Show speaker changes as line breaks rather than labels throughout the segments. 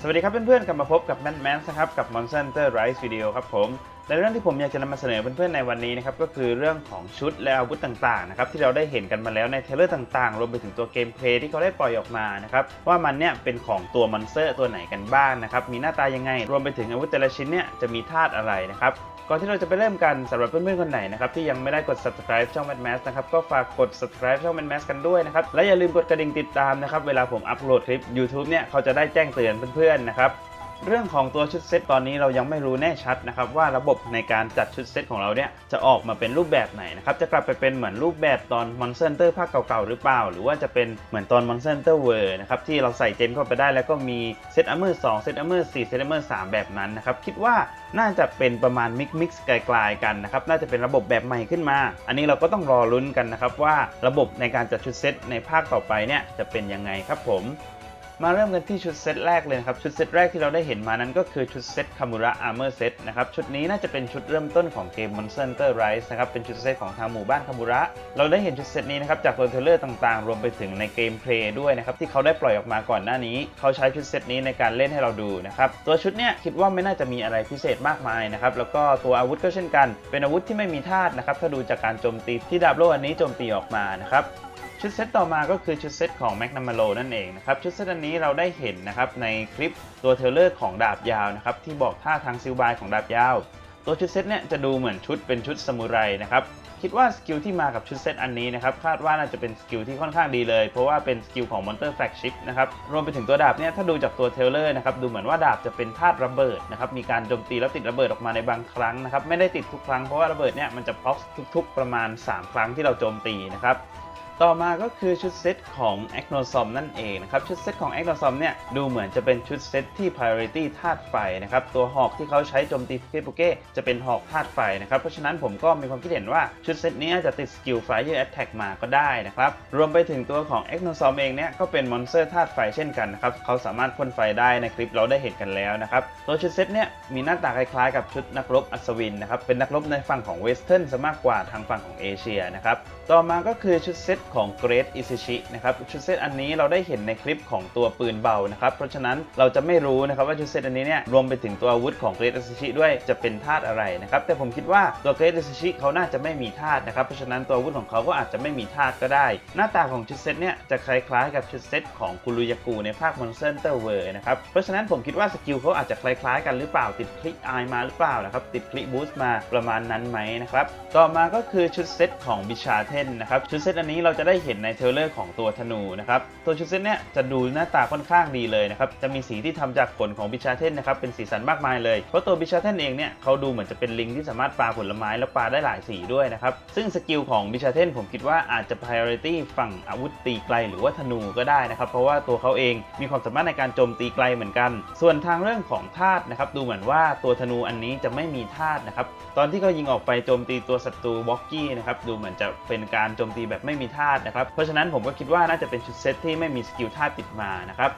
สวัสดีครับเพื่อนๆ กลับมาพบกับแมนแมนนะครับ กับ Monster Hunter Rise Video ครับผม ในเรื่องที่ผมอยากจะนำมาเสนอเพื่อนๆในวันนี้นะครับก็คือเรื่องของชุดและอาวุธต่างๆนะครับที่เราได้เห็นกันมาแล้วในเทเลอร์ต่างๆ รวมไปถึงตัวเกมเพลย์ที่เขาได้ปล่อยออกมานะครับว่ามันเนี่ยเป็นของตัวมอนสเตอร์ตัวไหนกันบ้างนะครับมีหน้าตายังไง รวมไปถึงอาวุธแต่ละชิ้นเนี่ยจะมีธาตุอะไรนะครับก่อนที่เราจะไปเริ่มกันสำหรับเพื่อนๆคนไหนนะครับที่ยังไม่ได้กด subscribe ช่อง Mad Max นะครับก็ฝากกด subscribe ช่อง Mad Max กันด้วยนะครับและอย่าลืมกดกระดิ่งติดตามนะครับเวลาผมอัปโหลดคลิป YouTube เนี่ยเขาจะได้แจ้งเตือนเพื่อนๆนะครับ เรื่องของตัวชุดเซตตอนนี้เรายังไม่รู้แน่ชัดนะครับว่าระบบในการจัดชุดเซตของเราเนี่ยจะออกมาเป็นรูปแบบไหนนะครับจะกลับไปเป็นเหมือนรูปแบบตอน Monster Hunter ภาคเก่าๆหรือเปล่า หรือว่าจะเป็นเหมือนตอน Monster Hunter World นะครับที่เราใส่เจมเข้าไปได้แล้วก็มีเซตอัมเมอร์2เซตอัมเมอร์4เซตอัมเมอร์3แบบนั้นนะครับคิดว่าน่าจะเป็นประมาณมิกมิกซ์ไกลๆกันนะครับน่าจะเป็นระบบแบบใหม่ขึ้นมา อันนี้เราก็ต้องรอลุ้นกันนะครับว่าระบบในการจัดชุดเซตในภาคต่อไปเนี่ยจะเป็นยังไงครับผม มาเริ่มกันที่ชุดเซตแรกเลยนะครับชุดเซตแรกที่เราได้เห็นมานั้นก็คือชุดเซตคามูระอาร์เมอร์เซตนะครับชุดนี้น่าจะเป็นชุดเริ่มต้นของเกม Monster Hunter Rise นะครับเป็นชุดเซตของทางหมู่บ้านคามูระเราได้เห็นชุดเซตนี้นะครับจากตัวเทรลเลอร์ต่างๆ รวมไปถึงในเกมเพลย์ด้วยนะครับที่เขาได้ปล่อยออกมาก่อนหน้านี้ เขาใช้ชุดเซตนี้ในการเล่นให้เราดูนะครับตัวชุดเนี้ยคิดว่าไม่น่าจะมีอะไรพิเศษมากมายนะครับแล้วก็ตัวอาวุธก็เช่นกัน เป็นอาวุธที่ไม่มีธาตุนะครับถ้าดูจากการโจมตีที่ดาบโลอันนี้โจมตีออกมานะครับ ชุดเซตต่อมาก็คือชุดเซตของแมกนัมมาโลนั่นเองนะครับชุดเซตอันนี้เราได้เห็นนะครับในคลิปตัวเทลเลอร์ของดาบยาวนะครับที่บอกท่าทางซิลบายของดาบยาว ตัวชุดเซตเนี่ยจะดูเหมือนชุดเป็นชุดซามูไรนะครับคิดว่าสกิลที่มากับชุดเซตอันนี้นะครับคาดว่าน่าจะเป็นสกิลที่ค่อนข้างดีเลย เพราะว่าเป็นสกิลของมอนเตอร์แฟลกชิพนะครับรวมไปถึงตัวดาบเนี่ยถ้าดูจากตัวเทลเลอร์นะครับดูเหมือนว่าดาบจะเป็นธาตุระเบิดนะครับมีการโจมตีแล้วติดระเบิดออกมาในบางครั้งนะครับไม่ได้ติดทุกครั้งเพราะว่าระเบิดเนี่ยมันจะพ็อกทุก ๆ ประมาณ 3 ครั้งที่เราโจมตีนะครับ ต่อมาก็คือชุดเซตของ a g n o s o m นั่นเองนะครับ ชุดเซตของ a g n o s o m เนี่ยดูเหมือนจะเป็นชุดเซตที่ priority ธาตุไฟนะครับ ตัวหอกที่เขาใช้โจมตีเกปุเก้จะเป็นหอกธาตุไฟนะครับ เพราะฉะนั้นผมก็มีความคิดเห็นว่าชุดเซตนี้อาจจะติดสกิล Fire Attack มาก็ได้นะครับ รวมไปถึงตัวของ a g n o s o m เองเนี่ยก็เป็นมอนสเตอร์ธาตุไฟเช่นกันนะครับ เขาสามารถพ่นไฟได้ในคลิปเราได้เห็นกันแล้วนะครับ ตัวชุดเซตเนี่ยมีหน้าตาคล้ายๆ กับชุดนักรบอัศวินนะครับ เป็นนักรบในฝั่งของเวสเทิร์นซะมากกว่าทางฝั่งของเอเชียนะครับ ต่อมาก็คือชุดเซตของ Great i s u c h i นะครับชุดเซตอันนี้เราได้เห็นในคลิปของตัวปืนเบานะครับเพราะฉะนั้นเราจะไม่รู้นะครับว่าชุดเซตอันนี้เนี่ยรวมไปถึงตัวอาวุธของ Great i s u c h i ด้วยจะเป็นธาตุอะไรนะครับแต่ผมคิดว่าตัว Great i s u c h i เขาน่าจะไม่มีธาตุนะครับเพราะฉะนั้นตัวอาวุธของเขาก็อาจจะไม่มีธาตุก็ได้ หน้าตาของชุดเซตเนี่ยจะคล้ายๆ กับชุดเซตของคุรุยากูในภาค Monster Hunter World นะครับเพราะฉะนั้นผมคิดว่าสกิลเขาอาจจะคล้ายๆ กันหรือเปล่าติดคลิกอายมาหรือเปล่านะครับติดคลิกบูสต์มาประมาณนั้นไหมนะครับต่อมาก็คือชุดเซตของบิชาเทนนะครับชุดเซตอันนี้เราจะได้เห็นในเทเลอร์ของตัวธนูนะครับ ตัวชุดเซตเนี่ยจะดูหน้าตาค่อนข้างดีเลยนะครับ จะมีสีที่ทำจากขนของบิชาเทนนะครับเป็นสีสันมากมายเลย เพราะตัวบิชาเทนเองเนี่ยเขาดูเหมือนจะเป็นลิงที่สามารถปาผลไม้แล้วปาได้หลายสีด้วยนะครับ ซึ่งสกิลของบิชาเทนผมคิดว่าอาจจะ priority ฝั่งอาวุธตีไกลหรือว่าธนูก็ได้นะครับ เพราะว่าตัวเขาเองมีความสามารถในการโจมตีไกลเหมือนกัน ส่วนทางเรื่องของธาตุนะครับดูเหมือนว่าตัวธนูอันนี้จะไม่มีธาตุนะครับตอนที่เขายิงออกไปโจมตีตัวศัตรูบ็อกกี้นะครับดูเหมือนจะเป็นการโจมตีแบบไม่มีธาตุนะครับ เพราะฉะนั้นผมก็คิดว่าน่าจะเป็นชุดเซตที่ไม่มีสกิลธาตุติดมานะครับ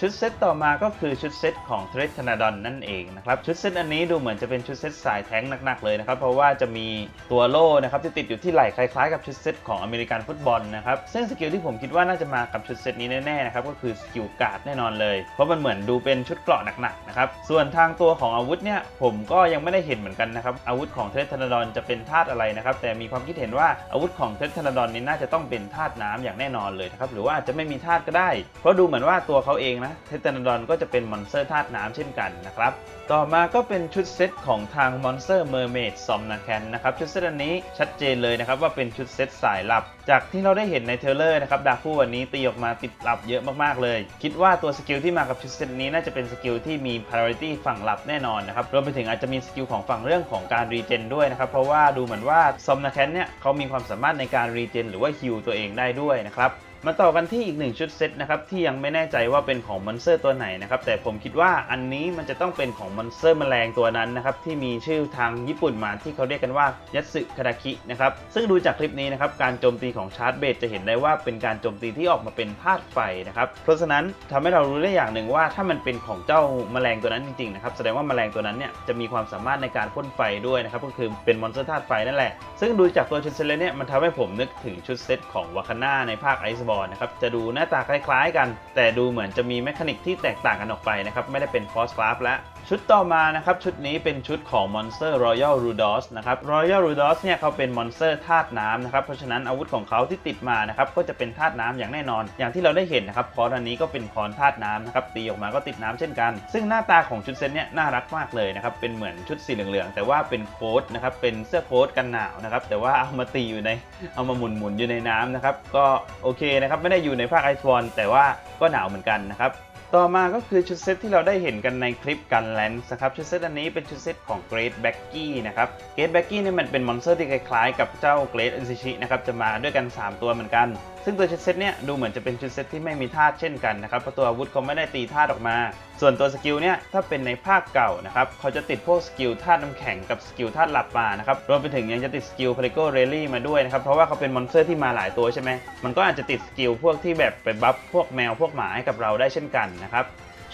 ชุดเซตต่อมาก็คือชุดเซตของเทรทนาดอนนั่นเองนะครับชุดเซตอันนี้ดูเหมือนจะเป็นชุดเซตสายแท้งหนักๆเลยนะครับเพราะว่าจะมีตัวโล่นะครับที่ติดอยู่ที่ไหล่คล้ายๆกับชุดเซตของอเมริกันฟุตบอลนะครับซึ่งสกิลที่ผมคิดว่าน่าจะมากับชุดเซตนี้แน่ๆนะครับก็คือสกิลการ์ดแน่นอนเลย เพราะมันเหมือนดูเป็นชุดเกราะหนักๆนะครับส่วนทางตัวของอาวุธเนี่ยผมก็ยังไม่ได้เห็นเหมือนกันนะครับอาวุธของเทรทนาดอนจะเป็นธาตุอะไรนะครับแต่มีความคิดเห็นว่าอาวุธของเทรทนาดอนนี้น่าจะต้องเป็นธาตุน้ำอย่างแน่นอนเลยนะครับหรือว่าจะไม่มีธาตุก็ได้ เพราะดูเหมือนว่าตัวเขาเองนะเทรทนาดอนก็จะเป็นมอนสเตอร์ธาตุน้ำเช่นกันนะครับ ต่อมาก็เป็นชุดเซตของทาง Monster Mermaid ซอมนาแคนนะครับ ชุดเซตอันนี้ชัดเจนเลยนะครับ ว่าเป็นชุดเซตสายลับ จากที่เราได้เห็นในเทลเลอร์นะครับดาฟูวันนี้ตีออกมาติดลับเยอะมากๆเลย คิดว่าตัวสกิลที่มากับชุดเซตนี้น่าจะเป็นสกิลที่มี priority ฝั่งลับแน่นอนนะครับรวมไปถึงอาจจะมีสกิลของฝั่งเรื่องของการรีเจนด้วยนะครับเพราะว่าดูเหมือนว่าซอมนาแคนเนี่ยเขามีความสามารถในการรีเจนหรือว่าฮิลตัวเองได้ด้วยนะครับ มาต่อกันที่อีกหนึ่งชุดเซตนะครับที่ยังไม่แน่ใจว่าเป็นของมอนสเตอร์ตัวไหนนะครับแต่ผมคิดว่าอันนี้มันจะต้องเป็นของมอนสเตอร์แมลงตัวนั้นนะครับที่มีชื่อทางญี่ปุ่นมาที่เขาเรียกกันว่ายัตสึคาดาคินะครับซึ่งดูจากคลิปนี้นะครับการโจมตีของชาร์จเบดจะเห็นได้ว่าเป็นการโจมตีที่ออกมาเป็นธาตุไฟนะครับเพราะฉะนั้นทำให้เรารู้ได้อย่างหนึ่งว่าถ้ามันเป็นของเจ้าแมลงตัวนั้นจริงๆนะครับแสดงว่าแมลงตัวนั้นเนี่ยจะมีความสามารถในการพ่นไฟด้วยนะครับก็คือเป็นมอนสเตอร์ธาตุไฟนั่นแหละซึ่งดูจากตัวชุดเซตแล้วเนี่ยมันทำให้ผมนึกถึงชุดเซตของวาคาน่าในภาคไอซ์บ Iceborne นะครับจะดูหน้าตาคล้ายๆกัน แต่ดูเหมือนจะมีแมคานิกที่แตกต่างกันออกไปนะครับไม่ได้เป็นฟอสฟาร์แล้วชุดต่อมานะครับชุดนี้เป็นชุดของ Monster Royal Rudos นะครับ Royal Rudos เนี่ยเขาเป็นมอนสเตอร์ธาตุน้ำนะครับเพราะฉะนั้นอาวุธของเขาที่ติดมานะครับก็จะเป็นธาตุน้ำอย่างแน่นอน อย่างที่เราได้เห็นนะครับคอนอันนี้ก็เป็นคอนธาตุน้ำนะครับตีออกมาก็ติดน้ำเช่นกัน ซึ่งหน้าตาของชุดเซตเนี่ยน่ารักมากเลยนะครับเป็นเหมือนชุดสีเหลืองๆแต่ว่าเป็นโค้ทนะครับเป็นเสื้อโค้ทกันหนาวนะครับแต่ว่าเอามาตีอยู่ในเอามาหมุนๆอยู่ในน้ำนะครับก็โอเคนะครับไม่ได้อยู่ในภาคไอซ์บอลแต่ว่าก็หนาวเหมือนกันนะครับ ต่อมาก็คือชุดเซตที่เราได้เห็นกันในคลิปกันแลนส์นะครับชุดเซตอันนี้เป็นชุดเซตของเกรดแบ็กกี้นะครับเกรทแบ็กกี้นี่ยมันเป็นมอนสเตอร์ที่คล้ายๆ กับเจ้าเกรดอันซิชินะครับจะมาด้วยกัน 3 ตัวเหมือนกัน ซึ่งตัวชุดเซตเนี่ยดูเหมือนจะเป็นชุดเซตที่ไม่มีธาตุเช่นกันนะครับเพราะตัวอาวุธเขาไม่ได้ตีธาตุออกมา ส่วนตัวสกิลเนี่ยถ้าเป็นในภาคเก่านะครับเขาจะติดพวกสกิลธาตุน้ำแข็งกับสกิลธาตุหลับมานะครับรวมไปถึงยังจะติดสกิลพลิโกเรลลี่มาด้วยนะครับเพราะว่าเขาเป็นมอนสเตอร์ที่มาหลายตัวใช่ไหมมันก็อาจจะติดสกิลพวกที่แบบไปบัฟพวกแมวพวกหมาให้กับเราได้เช่นกันนะครับ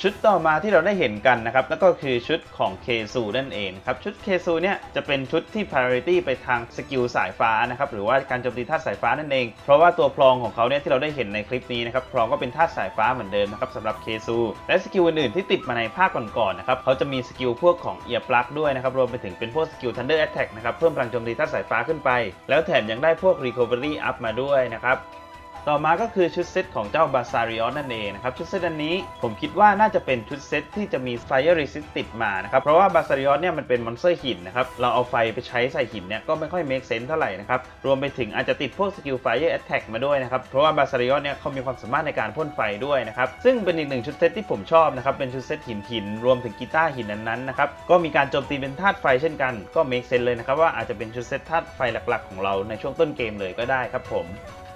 ชุดต่อมาที่เราได้เห็นกันนะครับนั่นก็คือชุดของเคซูนั่นเองครับชุดเคซูเนี่ยจะเป็นชุดที่ priority ไปทางสกิลสายฟ้านะครับหรือว่าการโจมตีธาตุสายฟ้านั่นเอง เพราะว่าตัวพลองของเขาเนี่ยที่เราได้เห็นในคลิปนี้นะครับพลองก็เป็นธาตุสายฟ้าเหมือนเดิมนะครับสำหรับเคซูและสกิลอื่นๆที่ติดมาในภาคก่อนๆนะครับเขาจะมีสกิลพวกของเอียปลักด้วยนะครับรวมไปถึงเป็นพวกสกิล Thunder Attack นะครับเพิ่มพลังโจมตีธาตุสายฟ้าขึ้นไป แล้วแถมยังได้พวก Recovery Up มาด้วยนะครับ ต่อมาก็คือชุดเซตของเจ้าบาซาริออสนั่นเองนะครับ ชุดเซตอันนี้ผมคิดว่าน่าจะเป็นชุดเซตที่จะมี Fire Resist ติดมานะครับ เพราะว่าบาซาริออสเนี่ยมันเป็นมอนสเตอร์หินนะครับ เราเอาไฟไปใช้ใส่หินเนี่ยก็ไม่ค่อย make sense เท่าไหร่นะครับ รวมไปถึงอาจจะติดพวกสกิล Fire Attack มาด้วยนะครับ เพราะว่าบาซาริออสเนี่ยเขามีความสามารถในการพ่นไฟด้วยนะครับ ซึ่งเป็นอีกหนึ่งชุดเซตที่ผมชอบนะครับ เป็นชุดเซตหินหินรวมถึงกีตาร์หินนั้นๆนะครับ ก็มีการโจมตีเป็นธาตุไฟเช่นกัน ก็ make sense เลยนะครับว่าอาจจะเป็นชุดเซตธาตุไฟหลักๆ ของเราในช่วงต้นเกมเลยก็ได้ครับผม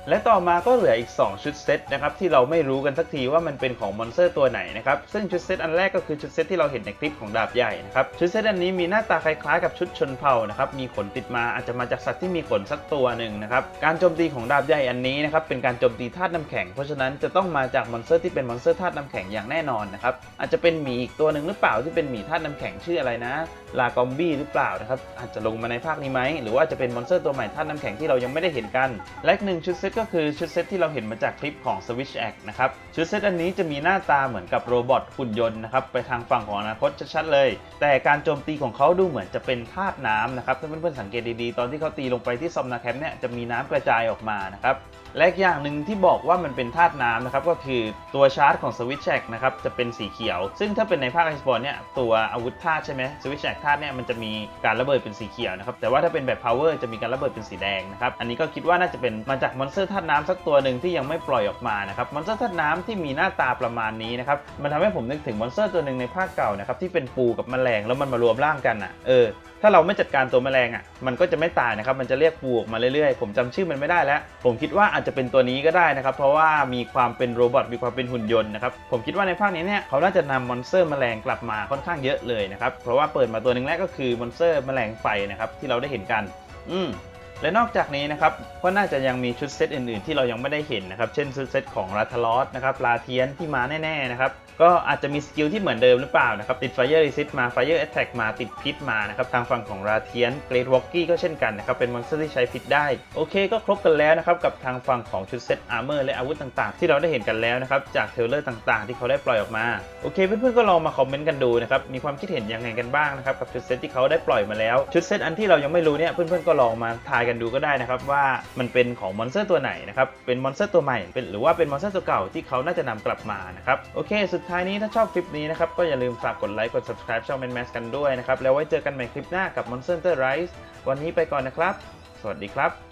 และต่อมาก็เหลืออีก 2 ชุดเซตนะครับที่เราไม่รู้กันสักทีว่ามันเป็นของมอนสเตอร์ตัวไหนนะครับซึ่งชุดเซตอันแรกก็คือชุดเซตที่เราเห็นในคลิปของดาบใหญ่นะครับชุดเซตอันนี้มีหน้าตาคล้ายๆกับชุดชนเผ่านะครับมีขนติดมาอาจจะมาจากสัตว์ที่มีขนสักตัวหนึ่งนะครับการโจมตีของดาบใหญ่อันนี้นะครับเป็นการโจมตีธาตุน้ำแข็งเพราะฉะนั้นจะต้องมาจากมอนสเตอร์ที่เป็นมอนสเตอร์ธาตุน้ำแข็งอย่างแน่นอนนะครับอาจจะเป็นหมีอีกตัวหนึ่งหรือเปล่าที่เป็นหมีธาตุน้ำแข็งชื่ออะไรนะลากอมบี้หรือเปล่านะครับอาจจะลงมาในภาคนี้ไหมหรือว่าจะเป็นมอนสเตอร์ตัวใหม่ธาตุน้ำแข็งที่เรายังไม่ได้เห็นกันและหนึ่งชุดเซตก็คือชุดเซตที่เราเห็นมาจากคลิปของ Switch Act นะครับ ชุดเซตอันนี้จะมีหน้าตาเหมือนกับโรบอทหุ่นยนต์นะครับ ไปทางฝั่งของอนาคตชัดๆเลย แต่การโจมตีของเขาดูเหมือนจะเป็นธาตุน้ำนะครับ ถ้าเพื่อนๆสังเกตดีๆ ตอนที่เขาตีลงไปที่ซอมนาแคมเนี่ยจะมีน้ำกระจายออกมานะครับและอย่างหนึ่งที่บอกว่ามันเป็นธาตุน้ำนะครับก็คือตัวชาร์จของ Switch Act นะครับจะเป็นสีเขียว ซึ่งถ้าเป็นในภาคไอสปอร์เนี่ยตัวอาวุธธาตุใช่ไหม Switch Act ธาตุเนี่ยมันจะมีการระเบิดเป็นสีเขียวนะครับแต่ว่าถ้าเป็นแบบ Power จะมีการระเบิดเป็นสีแดงนะครับอันนี้ก็คิดว่าน่าจะเป็นมาจากมอนสเตอร์ธาตุน้ำสักตัวหนึ่งที่ยังไม่ปล่อยออกมานะครับมอนสเตอร์ธาตุน้ำที่มีหน้าตาประมาณนี้นะครับมันทำให้ผมนึกถึงมอนสเตอร์ตัวหนึ่งในภาคเก่านะครับที่เป็นปูกับแมลงแล้วมันมารวมร่างกันอะเออถ้าเราไม่จัดการตัวแมลงอะมันก็จะไม่ตายนะครับมันจะเรียกปูออกมาเรื่อยๆ ผมจำชื่อมันไม่ได้แล้ว ผมคิดว่าอาจจะเป็นตัวนี้ก็ได้นะครับเพราะว่ามีความเป็นโรบอทมีความเป็นหุ่นยนต์นะครับผมคิดว่าในภาคนี้เนี่ยเขาน่าจะนำมอนสเตอร์แมลงกลับมาค่อนข้างเยอะเลยนะครับเพราะว่าเปิดมาตัวหนึ่งแรกก็คือมอนสเตอร์แมลงไฟนะครับที่เราได้เห็นกัน อืม และนอกจากนี้นะครับก็น่าจะยังมีชุดเซตอื่นๆ ที่เรายังไม่ได้เห็นนะครับ เช่นชุดเซตของราทลอสนะครับลาเทียนที่มาแน่ๆนะครับก็อาจจะมีสกิลที่เหมือนเดิมหรือเปล่านะครับติด Fire Resist มา Fire Attack มาติดพิษมานะครับทางฝั่งของราเทียน Great w a l k i e ก็เช่นกันนะครับเป็นมอนสเตอร์ที่ใช้พิษได้ โอเคก็ครบกันแล้วนะครับกับทางฝั่งของชุดเซตอาร์เมอร์และอาวุธต่างๆ ที่เราได้เห็นกันแล้วนะครับจากเทเลอร์ต่างๆ ที่เขาได้ปล่อยออกมาโอเค เพื่อนๆก็ลองมาคอมเมนต์กันดูนะครับมีความคิดเห็นยังไงกันบ้างนะครับกับชุดเซตที่เขาได้ปล่อยมาแล้วชุดเซตอันที่เรายังไม่รู้เนี่ยเพื่อนๆก็ลองมาทายกันดูก็ได้นะครับว่ามันเป็นของมอนสเตอร์ตัวไหนนะครับเป็นมอนสเตอร์ตัวใหม่เป็นหรือว่าเป็นมอนสเตอร์ตัวเก่าที่เขาน่าจะนำกลับมานะครับโอเค สุดท้ายนี้ถ้าชอบคลิปนี้นะครับก็อย่าลืมฝากกดไลค์กด subscribe ช่องแมนแมสกันด้วยนะครับแล้วไว้เจอกันใหม่คลิปหน้ากับ Monster Hunter Rise วันนี้ไปก่อนนะครับ สวัสดีครับ